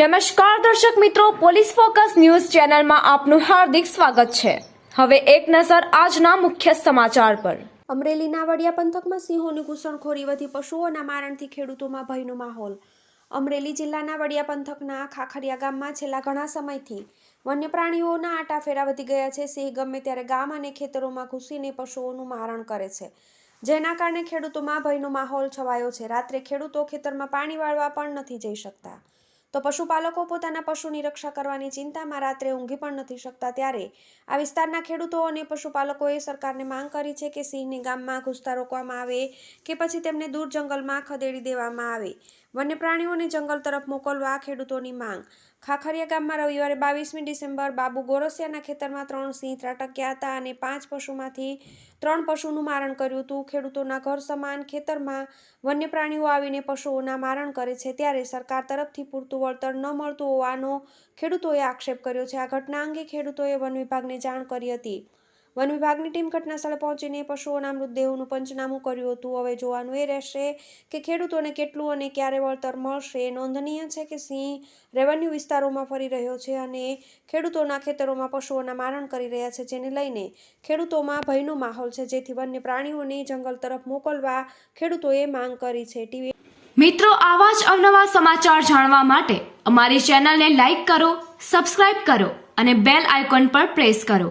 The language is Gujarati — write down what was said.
નમસ્કાર દર્શક મિત્રો, પોલીસ ફોકસ ન્યૂઝ ચેનલમાં આપનું હાર્દિક સ્વાગત છે. હવે એક નજર આજના મુખ્ય સમાચાર પર. અમરેલીના વડિયા પંથકમાં સિંહોની ઘૂસણખોરી વધી પશુઓના મારણથી ખેડૂતોમાં ભયનો માહોલ. અમરેલી જિલ્લાના વડિયા પંથકના ખાખરિયા ગામમાં છેલ્લા ઘણા સમયથી વન્ય પ્રાણીઓના આટાફેરા વધી ગયા છે. સિંહ ગમે ત્યારે ગામ અને ખેતરોમાં ઘૂસીને પશુઓનું મારણ કરે છે. જેના કારણે ખેડૂતોમાં ભયનો માહોલ છવાયો છે. રાત્રે ખેડૂતો ખેતરમાં પાણી વાળવા પણ નથી જઈ શકતા. તો પશુપાલકો પોતાના પશુની રક્ષા કરવાની ચિંતામાં રાત્રે ઊંઘી પણ નથી શકતા ત્યારે આ વિસ્તારના ખેડૂતો અને પશુપાલકોએ સરકારને માંગ કરી છે કે સિંહને ગામમાં ઘૂસતા રોકવામાં આવે કે પછી તેમને દૂર જંગલમાં ખદેડી દેવામાં આવે. વન્ય પ્રાણીઓને જંગલ તરફ મોકલવા ખેડૂતોની માંગ. ખાખરિયા ગામમાં રવિવારે બાવીસમી ડિસેમ્બર બાબુ ગોરસિયાના ખેતરમાં ત્રણ સિંહ ત્રાટક્યા હતા અને પાંચ પશુમાંથી ત્રણ પશુનું મારણ કર્યું હતું. ખેડૂતોના ઘર સમાન ખેતરમાં વન્ય પ્રાણીઓ આવીને પશુઓના મારણ કરે છે ત્યારે સરકાર તરફથી પૂરતું વળતર ન મળતું હોવાનો ખેડૂતોએ આક્ષેપ કર્યો છે. આ ઘટના અંગે ખેડૂતોએ વન વિભાગને જાણ કરી હતી. વન વિભાગની ટીમ ઘટના સ્થળે પહોંચીને પશુઓના મૃતદેહોનું પંચનામું કર્યું હતું. હવે જોવાનું એ રહેશે કે ખેડૂતોને કેટલું અને ક્યારે વળતર મળશે. નોંધનીય છે કે સિંહ રેવન્યુ વિસ્તારોમાં ફરી રહ્યો છે અને ખેડૂતોના ખેતરોમાં પશુઓના મારણ કરી રહ્યા છે, જેને લઈને ખેડૂતોમાં ભયનો માહોલ છે. જેથી વન્ય પ્રાણીઓને જંગલ તરફ મોકલવા ખેડૂતોએ માંગ કરી છે. ટીવી મિત્રો, આવા જ અવનવા સમાચાર જાણવા માટે અમારી ચેનલને લાઈક કરો, સબસ્ક્રાઇબ કરો અને બેલ આઇકોન પર પ્રેસ કરો.